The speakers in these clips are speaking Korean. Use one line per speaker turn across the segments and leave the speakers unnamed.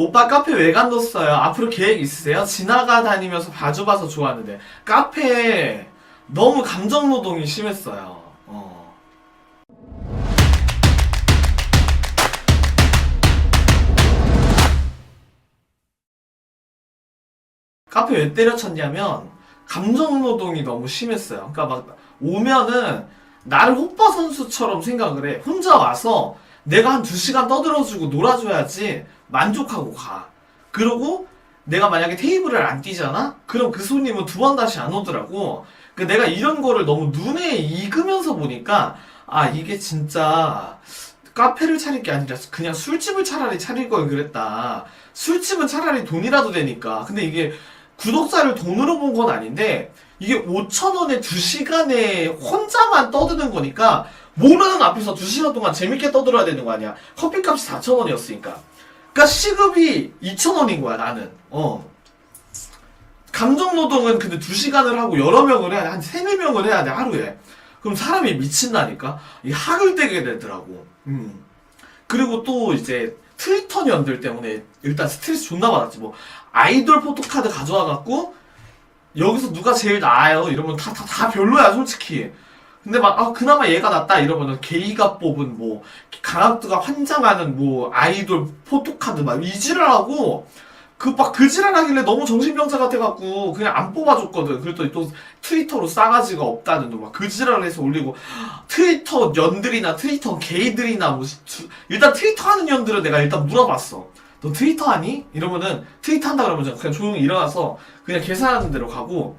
오빠 카페 왜 간뒀어요? 앞으로 계획 있으세요? 지나가 다니면서 봐줘봐서 좋았는데 카페 너무 감정 노동이 심했어요. 어. 카페 왜 때려쳤냐면 감정 노동이 너무 심했어요. 그러니까 막 오면은 나를 호빠 선수처럼 생각을 해. 혼자 와서 내가 한두 시간 떠들어주고 놀아줘야지 만족하고 가. 그리고 내가 만약에 테이블을 안 뛰잖아? 그럼 그 손님은 두 번 다시 안 오더라고. 그 내가 이런 거를 너무 눈에 익으면서 보니까 아 이게 진짜 카페를 차릴 게 아니라 그냥 술집을 차라리 차릴 걸 그랬다. 술집은 차라리 돈이라도 되니까. 근데 이게 구독자를 돈으로 본 건 아닌데 이게 5천원에 2시간에 혼자만 떠드는 거니까 모르는 앞에서 2시간 동안 재밌게 떠들어야 되는 거 아니야. 커피값이 4천원이었으니까. 그러니까 시급이 2천원인 거야 나는. 어. 감정 노동은 근데 2시간을 하고 여러 명을 해야 돼. 한 3, 4명을 해야 돼 하루에. 그럼 사람이 미친다니까? 이 학을 떼게 되더라고. 음. 그리고 또 이제 트위터 년들 때문에 일단 스트레스 존나 받았지. 뭐 아이돌 포토카드 가져와갖고 여기서 누가 제일 나아요? 이러면 다, 다, 다 별로야, 솔직히. 근데 막, 아, 그나마 얘가 낫다 이러면은 게이가 뽑은 뭐, 강학두가 환장하는 뭐, 아이돌 포토카드 막 이지랄 하고, 그, 막, 그 지랄 하길래 너무 정신병자 같아갖고, 그냥 안 뽑아줬거든. 그랬더니 또 트위터로 싸가지가 없다는 막 그 지랄 해서 올리고, 트위터 년들이나 트위터 게이들이나 뭐, 주- 일단 트위터 하는 년들은 내가 일단 물어봤어. 너 트위터 하니? 이러면은 트위터 한다 그러면 그냥 조용히 일어나서 그냥 계산하는 대로 가고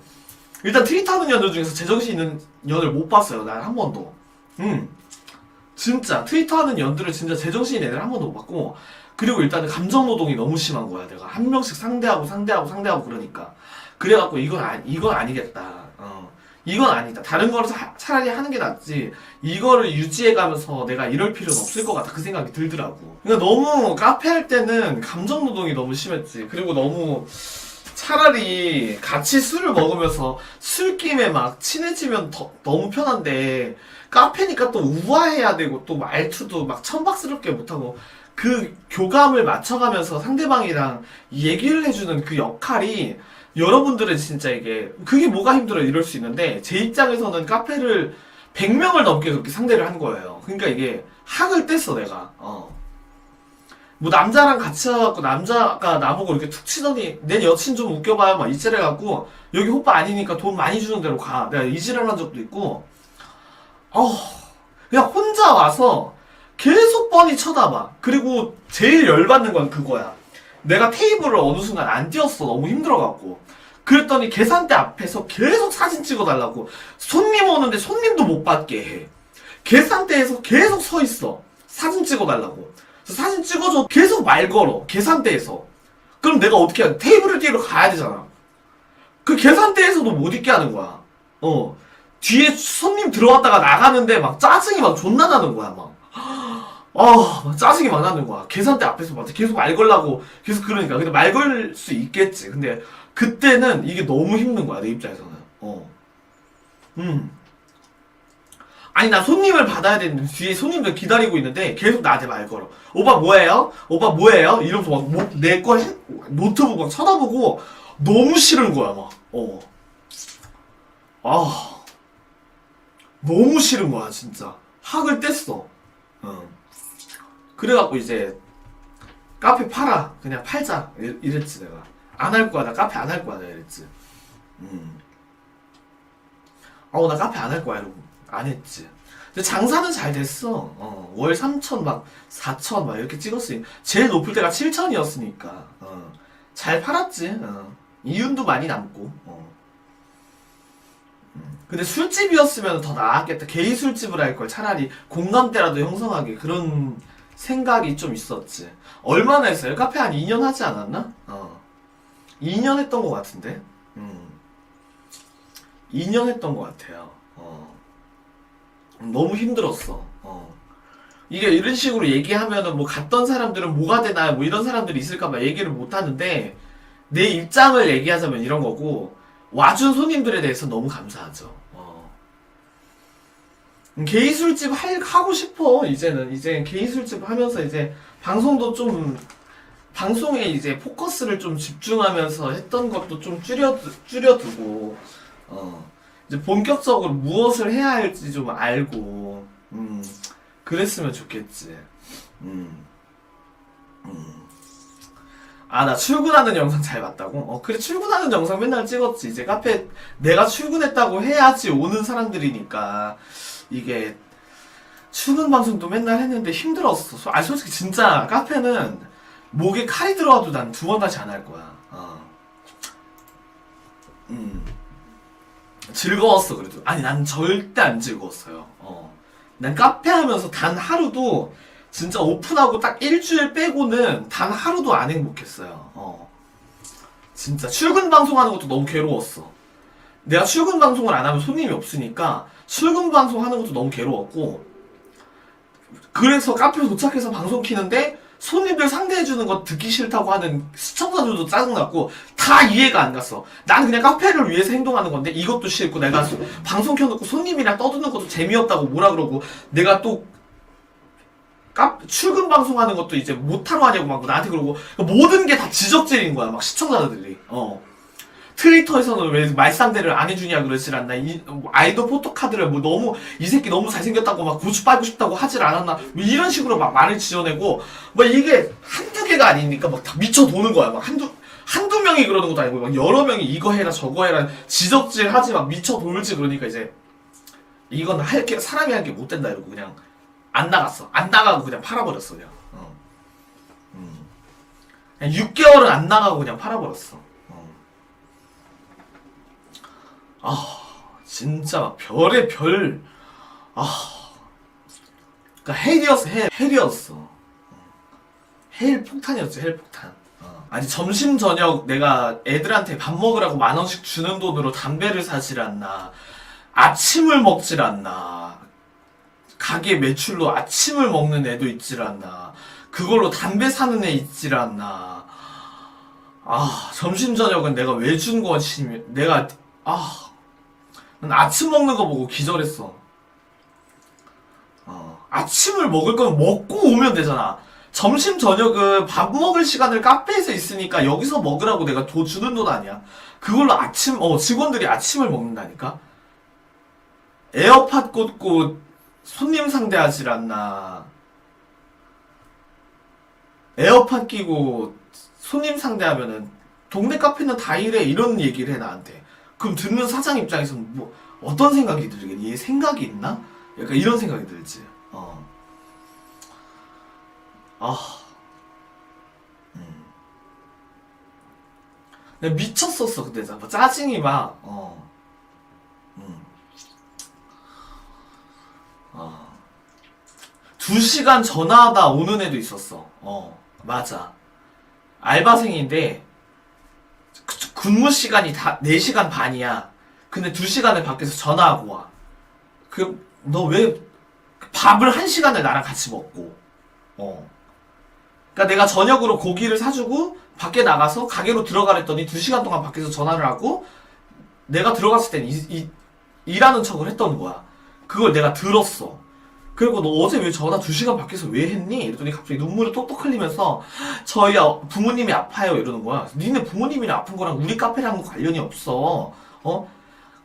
일단 트위터 하는 년들 중에서 제정신 있는 년을 못 봤어요. 난 한 번도. 음. 진짜 트위터 하는 년들을 진짜 제정신 있는 애들 한 번도 못 봤고 그리고 일단은 감정 노동이 너무 심한 거야. 내가 한 명씩 상대하고 상대하고 상대하고 그러니까 그래갖고 이건 아니 이건 아니겠다. 어. 이건 아니다. 다른 거를 차- 차라리 하는 게 낫지. 이거를 유지해가면서 내가 이럴 필요는 없을 것 같다. 그 생각이 들더라고. 그러니까 너무 카페 할 때는 감정 노동이 너무 심했지. 그리고 너무 차라리 같이 술을 먹으면서 술김에 막 친해지면 더, 너무 편한데 카페니까 또 우아해야 되고 또 말투도 막 천박스럽게 못하고 그 교감을 맞춰가면서 상대방이랑 얘기를 해주는 그 역할이 여러분들은 진짜 이게 그게 뭐가 힘들어 이럴 수 있는데 제 입장에서는 카페를 100명을 넘게 그렇게 상대를 한 거예요. 그러니까 이게 학을 뗐어 내가. 어. 뭐 남자랑 같이 와갖고 남자가 나보고 이렇게 툭 치더니 내 여친 좀 웃겨봐요 막 이지랄해갖고 여기 오빠 아니니까 돈 많이 주는 대로 가. 내가 이지랄한 적도 있고 어 그냥 혼자 와서 계속 뻔히 쳐다봐. 그리고 제일 열받는 건 그거야. 내가 테이블을 어느 순간 안 띄웠어. 너무 힘들어갖고. 그랬더니 계산대 앞에서 계속 사진 찍어달라고. 손님 오는데 손님도 못 받게 해. 계산대에서 계속 서 있어. 사진 찍어달라고. 사진 찍어줘. 계속 말 걸어. 계산대에서. 그럼 내가 어떻게 돼? 테이블을 뒤로 가야 되잖아. 그 계산대에서도 못 있게 하는 거야. 어. 뒤에 손님 들어왔다가 나가는데 막 짜증이 막 존나 나는 거야, 막. 아, 막 짜증이 막 나는 거야. 계산대 앞에서 막 계속 말 걸라고 계속 그러니까. 근데 말 걸 수 있겠지. 근데 그때는 이게 너무 힘든 거야, 내 입장에서는. 어. 음. 아니, 나 손님을 받아야 되는데 뒤에 손님들 기다리고 있는데 계속 나한테 말 걸어. 오빠 뭐예요? 오빠 뭐예요? 이러면서 막내거 노트북 막 쳐다보고 너무 싫은 거야, 막. 어. 아. 너무 싫은 거야, 진짜. 학을 뗐어. 응. 그래갖고 이제 카페 팔아. 그냥 팔자. 이- 이랬지, 내가. 안 할 거야. 나 카페 안 할 거야. 내가 이랬지. 음. 어, 나 카페 안 할 거야. 이러고. 안 했지. 근데 장사는 잘 됐어. 어, 월 3천, 막, 4천, 막, 이렇게 찍었으니. 제일 높을 때가 7천이었으니까. 어. 잘 팔았지. 어. 이윤도 많이 남고. 어. 근데 술집이었으면 더 나았겠다. 개인 술집을 할 걸 차라리 공감대라도 형성하게 그런 생각이 좀 있었지. 얼마나 했어요? 카페 한 2년 하지 않았나? 어. 2년 했던 것 같은데? 음. 2년 했던 것 같아요. 어. 너무 힘들었어. 어. 이게 이런 식으로 얘기하면은 뭐 갔던 사람들은 뭐가 되나 뭐 이런 사람들이 있을까봐 얘기를 못 하는데 내 입장을 얘기하자면 이런 거고 와준 손님들에 대해서 너무 감사하죠. 어. 음, 개인 술집 할, 하고 싶어 이제는 이제 개인 술집 하면서 이제 방송도 좀 방송에 이제 포커스를 좀 집중하면서 했던 것도 좀 줄여 줄여두고 어 이제 본격적으로 무엇을 해야 할지 좀 알고 음 그랬으면 좋겠지 음. 음. 아, 나 출근하는 영상 잘 봤다고? 어, 그래, 출근하는 영상 맨날 찍었지. 이제 카페, 내가 출근했다고 해야지 오는 사람들이니까. 이게, 출근 방송도 맨날 했는데 힘들었어. 소- 아, 솔직히 진짜 카페는 목에 칼이 들어와도 난 두 번 다시 안 할 거야. 어. 음. 즐거웠어, 그래도. 아니, 난 절대 안 즐거웠어요. 어. 난 카페 하면서 단 하루도 진짜 오픈하고 딱 일주일 빼고는 단 하루도 안 행복했어요. 어. 진짜 출근 방송하는 것도 너무 괴로웠어. 내가 출근 방송을 안 하면 손님이 없으니까 출근 방송 하는 것도 너무 괴로웠고 그래서 카페 도착해서 방송 키는데 손님들 상대해주는 거 듣기 싫다고 하는 시청자들도 짜증났고 다 이해가 안 갔어. 나는 그냥 카페를 위해서 행동하는 건데 이것도 싫고 내가 소- 방송 켜놓고 손님이랑 떠드는 것도 재미없다고 뭐라 그러고 내가 또카 출근 방송하는 것도 이제 못하러 하냐고 막 나한테 그러고. 모든 게 다 지적질인 거야 막 시청자들이. 어 트위터에서는 왜 말상대를 안 해주냐 그러질 않나 이 뭐, 아이돌 포토카드를 뭐 너무 이 새끼 너무 잘생겼다고 막 고추 빨고 싶다고 하질 않았나 뭐 이런 식으로 막 말을 지어내고 뭐 이게 한두 개가 아니니까 막 다 미쳐 도는 거야 막 한두 한두 명이 그러는 것도 아니고 막 여러 명이 이거 해라 저거 해라 지적질 하지 막 미쳐 돌지 그러니까 이제 이건 할 게 사람이 한게못 된다 이러고 그냥 안 나갔어. 안 나가고 그냥 팔아버렸어 그냥. 어. 음. 그냥 6개월은 안 나가고 그냥 팔아버렸어. 어. 아 진짜 막 별의 별. 아. 그러니까 헬이었어 헬 헬이었어. 헬 폭탄이었지 헬 폭탄. 어. 아니 점심 저녁 내가 애들한테 밥 먹으라고 만 원씩 주는 돈으로 담배를 사질 않나. 아침을 먹질 않나. 가게 매출로 아침을 먹는 애도 있질 않나. 그걸로 담배 사는 애 있질 않나. 아, 점심, 저녁은 내가 왜 준 것이, 내가, 아, 난 아침 먹는 거 보고 기절했어. 어, 아침을 먹을 거면 먹고 오면 되잖아. 점심, 저녁은 밥 먹을 시간을 카페에서 있으니까 여기서 먹으라고 내가 돈 주는 돈 아니야. 그걸로 아침, 어, 직원들이 아침을 먹는다니까? 에어팟 꽂고 손님 상대하질 않나. 에어팟 끼고 손님 상대하면은 동네 카페는 다 이래 이런 얘기를 해 나한테. 그럼 듣는 사장 입장에서는 뭐 어떤 생각이 들겠니? 얘 생각이 있나? 약간 이런 생각이 들지. 어. 아. 음. 내가 미쳤었어 그때 막 짜증이 막 어. 음. 어. 두 시간 전화하다 오는 애도 있었어. 어, 맞아. 알바생인데, 그- 근무 시간이 다 4시간 반이야. 근데 2시간을 밖에서 전화하고 와. 그, 너 왜 밥을 1시간을 나랑 같이 먹고, 어. 그니까 내가 저녁으로 고기를 사주고, 밖에 나가서 가게로 들어가랬더니 2시간 동안 밖에서 전화를 하고, 내가 들어갔을 땐 이, 이, 일하는 척을 했던 거야. 그걸 내가 들었어. 그리고 너 어제 왜 전화 2시간 밖에서 왜 했니? 이랬더니 갑자기 눈물을 똑똑 흘리면서 저희 아- 부모님이 아파요 이러는 거야. 니네 부모님이 아픈 거랑 우리 카페랑 관련이 없어. 어?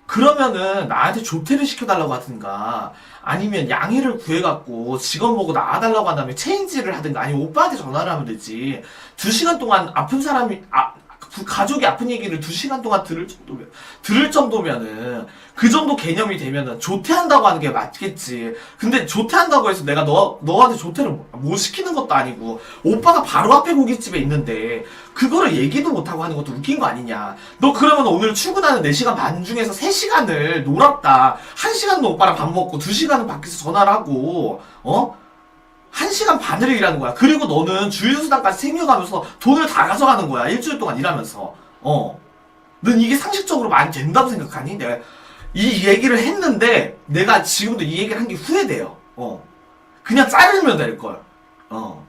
그러면은 나한테 조퇴를 시켜달라고 하든가 아니면 양해를 구해갖고 직원 보고 나와달라고 한 다음에 체인지를 하든가 아니면 오빠한테 전화를 하면 되지. 두 시간 동안 아픈 사람이 아, 부- 가족이 아픈 얘기를 두 시간 동안 들을 정도면 들을 정도면은 그 정도 개념이 되면은 조퇴한다고 하는 게 맞겠지. 근데 조퇴한다고 해서 내가 너 너한테 조퇴를 못 시키는 것도 아니고 오빠가 바로 앞에 고깃집에 있는데 그거를 얘기도 못 하고 하는 것도 웃긴 거 아니냐. 너 그러면 오늘 출근하는 4시간 반 중에서 3시간을 놀았다. 1시간은 오빠랑 밥 먹고 2시간은 밖에서 전화를 하고 어? 한 시간 반을 일하는 거야. 그리고 너는 주유수당까지 챙겨가면서 돈을 다 가져가는 거야. 일주일 동안 일하면서. 어. 넌 이게 상식적으로 많이 된다고 생각하니? 내가 이 얘기를 했는데 내가 지금도 이 얘기를 한 게 후회돼요. 어. 그냥 자르면 될 걸. 어.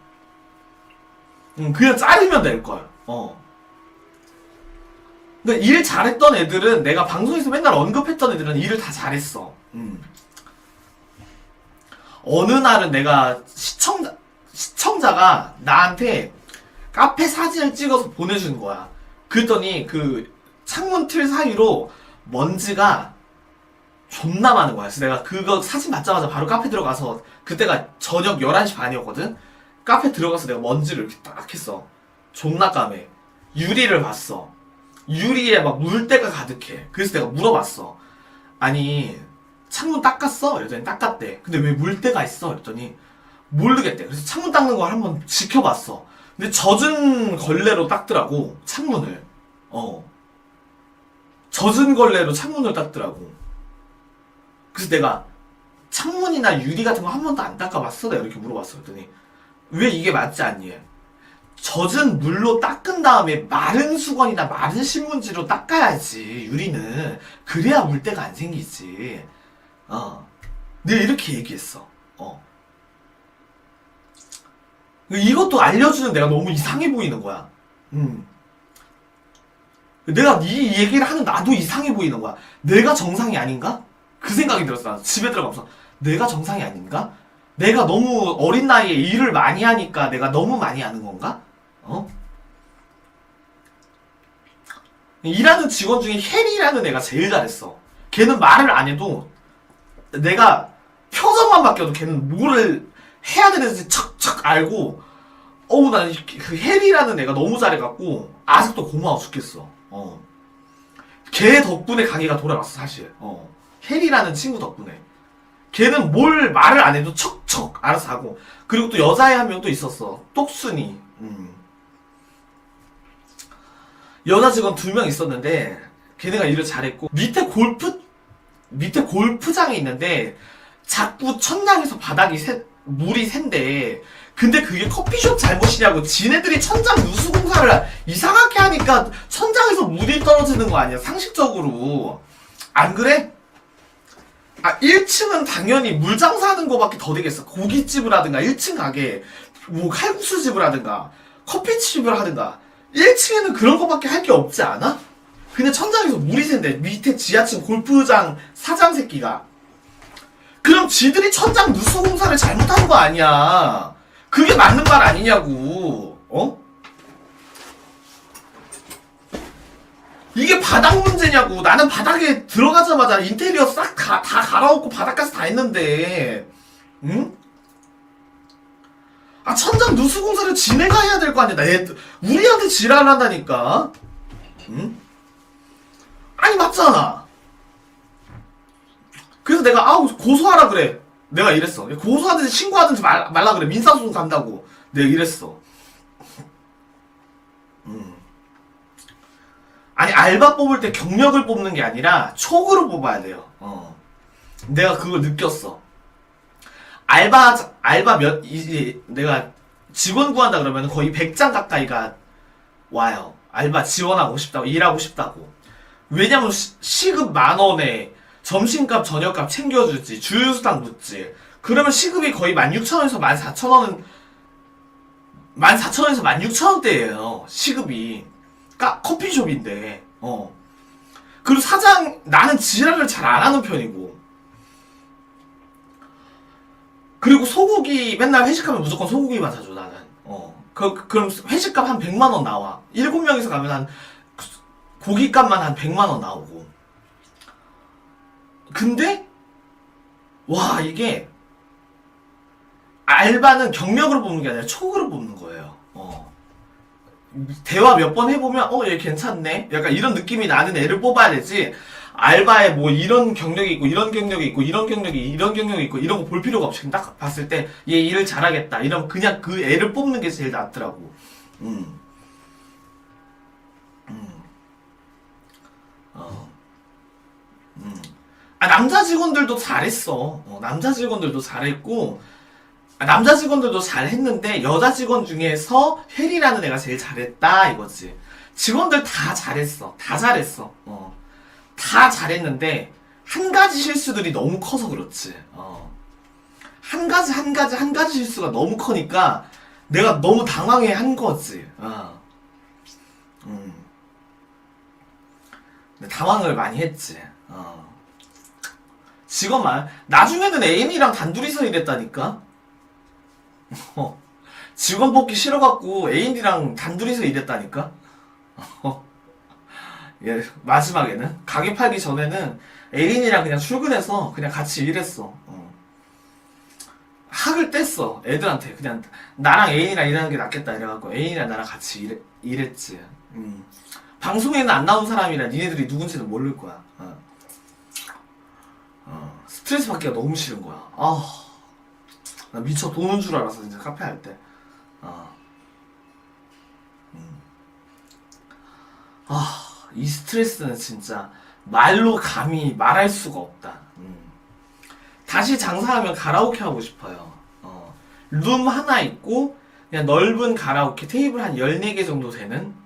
응, 그냥 자르면 될 걸. 어. 근데 일 잘했던 애들은 내가 방송에서 맨날 언급했던 애들은 일을 다 잘했어. 음. 어느 날은 내가 시청자 시청자가 나한테 카페 사진을 찍어서 보내주는 거야. 그랬더니 그 창문 틀 사이로 먼지가 존나 많은 거야. 그래서 내가 그거 사진 받자마자 바로 카페 들어가서 그때가 저녁 11시 반이었거든? 카페 들어가서 내가 먼지를 이렇게 딱 했어. 존나 까매. 유리를 봤어. 유리에 막 물때가 가득해. 그래서 내가 물어봤어. 아니, 창문 닦았어? 이랬더니 닦았대. 근데 왜 물때가 있어? 이랬더니 모르겠대. 그래서 창문 닦는 걸 한번 지켜봤어. 근데 젖은 걸레로 닦더라고. 창문을. 어. 젖은 걸레로 창문을 닦더라고. 그래서 내가 창문이나 유리 같은 거 한 번도 안 닦아봤어? 내가 이렇게 물어봤어. 그랬더니 왜 이게 맞지 않니? 젖은 물로 닦은 다음에 마른 수건이나 마른 신문지로 닦아야지 유리는 그래야 물때가 안 생기지 어 내가 이렇게 얘기했어 어 이것도 알려주는 내가 너무 이상해 보이는 거야 음 내가 이 얘기를 하는 나도 이상해 보이는 거야 내가 정상이 아닌가? 그 생각이 들었어 나 집에 들어가면서 내가 정상이 아닌가? 내가 너무 어린 나이에 일을 많이 하니까 내가 너무 많이 하는 건가? 어? 일하는 직원 중에 혜리라는 애가 제일 잘했어. 걔는 말을 안 해도 내가 표정만 바뀌어도 걔는 뭐를 해야 되는지 척척 알고 어우 나그 혜리라는 애가 너무 잘해갖고 아직도 고마워 죽겠어. 어. 걔 덕분에 가게가 돌아갔어 사실. 어. 혜리라는 친구 덕분에. 걔는 뭘 말을 안 해도 척척 알아서 하고 그리고 또 여자애 한 명 또 있었어 똑순이 음. 여자 직원 두 명 있었는데 걔네가 일을 잘했고 밑에 골프 밑에 골프장이 있는데 자꾸 천장에서 바닥이 새, 물이 샌대 근데 그게 커피숍 잘못이냐고 지네들이 천장 누수 공사를 이상하게 하니까 천장에서 물이 떨어지는 거 아니야 상식적으로 안 그래? 아, 1층은 당연히 물 장사하는 거밖에 더 되겠어. 고깃집을 하든가, 1층 가게, 뭐, 칼국수집을 하든가, 커피집을 하든가. 1층에는 그런 거밖에 할 게 없지 않아? 근데 천장에서 물이 샌대. 밑에 지하층 골프장 사장 새끼가. 그럼 지들이 천장 누수 공사를 잘못한 거 아니야. 그게 맞는 말 아니냐고. 어? 이게 바닥 문제냐고. 나는 바닥에 들어가자마자 인테리어 싹 다, 다 갈아엎고 바닥까지 다 했는데, 응? 아, 천장 누수 공사를 지네가 해야 될 거 아니야. 나 얘, 우리한테 지랄을 한다니까. 응? 아니, 맞잖아. 그래서 내가, 아우, 고소하라 그래. 내가 이랬어. 고소하든지 신고하든지 말, 말라 그래. 민사소송 간다고. 내가 이랬어. 아니 알바 뽑을 때 경력을 뽑는 게 아니라 촉으로 뽑아야 돼요. 어. 내가 그걸 느꼈어. 알바 알바 몇 이제 내가 직원 구한다 그러면 거의 100장 가까이가 와요. 알바 지원하고 싶다고 일하고 싶다고. 왜냐면 시, 시급 만 원에 점심값 저녁값 챙겨주지 주유수당 묻지. 그러면 시급이 거의 16,000원에서 14,000원은 14,000원에서 16,000원대예요. 시급이. 까, 커피숍인데, 어. 그리고 사장, 나는 지랄을 잘 안 하는 편이고. 그리고 소고기, 맨날 회식하면 무조건 소고기만 사줘, 나는. 어. 그, 그럼 회식값 한 100만원 나와. 7명이서 가면 한, 고기값만 한 100만원 나오고. 근데, 와, 이게, 알바는 경력으로 뽑는 게 아니라 촉으로 뽑는 거예요. 어. 대화 몇 번 해보면 어 얘 괜찮네 약간 이런 느낌이 나는 애를 뽑아야 되지 알바에 뭐 이런 경력이 있고 이런 경력이 있고 이런 경력이 이런 경력이 있고 이런 거 볼 필요가 없이 딱 봤을 때 얘 일을 잘하겠다 이러면 그냥 그 애를 뽑는 게 제일 낫더라고 음. 음. 어. 음. 아 남자 직원들도 잘했어 어, 남자 직원들도 잘했고 아, 남자 직원들도 잘했는데 여자 직원 중에서 혜리라는 애가 제일 잘했다 이거지. 직원들 다 잘했어. 다 잘했어. 어. 다 잘했는데 한 가지 실수들이 너무 커서 그렇지. 어. 한 가지 한 가지 한 가지 실수가 너무 커니까 내가 너무 당황해 한 거지. 어. 음. 당황을 많이 했지. 어. 직원만 나중에는 애인이랑 단둘이서 일했다니까. 어. 직원 뽑기 싫어갖고 애인이랑 단둘이서 일했다니까? 예, 마지막에는. 가게 팔기 전에는 애인이랑 그냥 출근해서 그냥 같이 일했어. 어. 학을 뗐어. 애들한테. 그냥 나랑 애인이랑 일하는 게 낫겠다 이래갖고 애인이랑 나랑 같이 일, 일했지. 음. 방송에는 안 나온 사람이라 니네들이 누군지는 모를 거야. 어. 어, 스트레스 받기가 너무 싫은 거야. 아, 나 미쳐 도는 줄 알았어 진짜 카페 할 때. 아, 음. 아, 이 스트레스는 진짜 말로 감히 말할 수가 없다. 음. 다시 장사하면 가라오케 하고 싶어요. 어, 룸 하나 있고 그냥 넓은 가라오케 테이블 한 14개 정도 되는 어.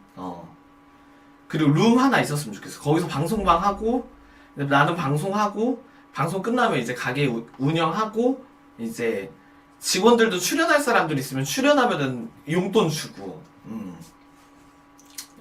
그리고 룸 하나 있었으면 좋겠어. 거기서 방송방 하고 나는 방송하고 방송 끝나면 이제 가게 우- 운영하고 이제 직원들도 출연할 사람들 있으면 출연하면은 용돈 주고 음.